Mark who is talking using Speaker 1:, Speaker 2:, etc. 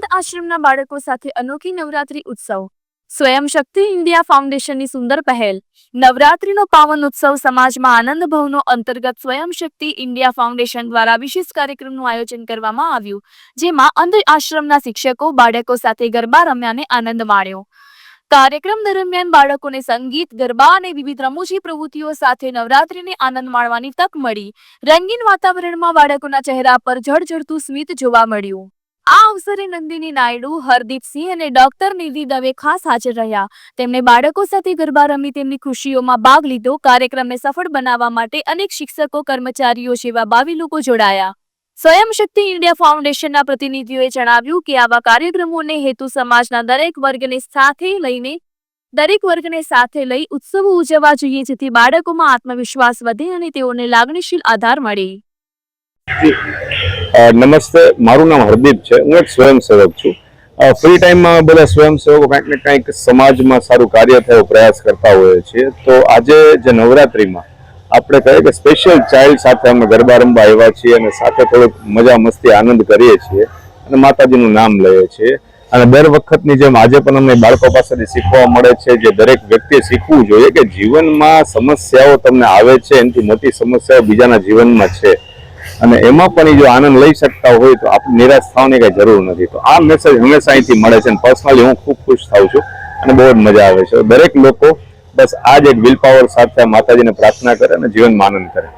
Speaker 1: આશ્રમના બાળકો સાથે અનોખી નવરાત્રી ઉત્સવ. સ્વયં શક્તિ ઇન્ડિયા ફાઉન્ડેશનની સુંદર પહેલ. નવરાત્રીનો પાવન ઉત્સવ સમાજમાં આનંદ ભવનો અંતર્ગત સ્વયં શક્તિ ઇન્ડિયા ફાઉન્ડેશન દ્વારા વિશેષ કાર્યક્રમનું આયોજન કરવામાં આવ્યું, જેમાં અંધ આશ્રમના શિક્ષકો, બાળકો સાથે ગરબા રમ્યા અને આનંદ માણ્યો. કાર્યક્રમ દરમિયાન બાળકોને સંગીત, ગરબા અને વિવિધ રમૂજી પ્રવૃત્તિઓ સાથે નવરાત્રીને આનંદ માણવાની તક મળી. રંગીન વાતાવરણમાં બાળકોના ચહેરા પર જળજળતું સ્મિત જોવા મળ્યું. આ અવસરે નંદિની નાયડુ હરદીપસિંહ અને ડોક્ટર નિધિ દવે ખાસ હાજર રહ્યા. તેમણે બાળકો સાથે ગરબા રમી તેમની ખુશીઓમાં ભાગ લીધો. કાર્યક્રમને સફળ બનાવવા માટે અનેક શિક્ષકો, કર્મચારીઓ જેવા બાવી લોકો જોડાયા. સ્વયં શક્તિ ઇન્ડિયા ફાઉન્ડેશનના પ્રતિનિધિઓએ જણાવ્યું કે આવા કાર્યક્રમોને હેતુ સમાજના દરેક વર્ગને સાથે લઈને, દરેક વર્ગને સાથે લઈ ઉત્સવો ઉજવવા જોઈએ, જેથી બાળકોમાં આત્મવિશ્વાસ વધે અને તેઓને લાગણીશીલ આધાર મળે.
Speaker 2: નમસ્તે. મારું નામ હરદીપ છે. હું એક સ્વયંસેવક છું. ફ્રી ટાઈમમાં બધા સ્વયંસેવકો કંઈક ને કંઈક સમાજમાં સારું કાર્ય થયો, પ્રયાસ કરતા હોઈએ છીએ. તો આજે જે નવરાત્રિમાં આપણે કહીએ કે સ્પેશિયલ ચાઇલ્ડ સાથે અમે ગરબા રમવા આવ્યા છીએ અને સાથે થોડુંક મજા મસ્તી આનંદ કરીએ છીએ અને માતાજીનું નામ લઈએ છીએ. અને દર વખતની જેમ આજે પણ અમને બાળકો પાસેથી શીખવા મળે છે જે દરેક વ્યક્તિએ શીખવું જોઈએ કે જીવનમાં સમસ્યાઓ તમને આવે છે, એનાથી મોટી સમસ્યાઓ બીજાના જીવનમાં છે. અને એમાં પણ જો આનંદ લઈ શકતા હોય તો આપણે નિરાશ થવાની કઈ જરૂર નથી. તો આ મેસેજ હંમેશા અહીંથી મળે છે અને પર્સનલી હું ખૂબ ખુશ થાઉં છું અને બહુ જ મજા આવે છે. દરેક લોકો બસ આ જ એક વિલ પાવર સાથે માતાજીને પ્રાર્થના કરે અને જીવનમાં આનંદ કરે.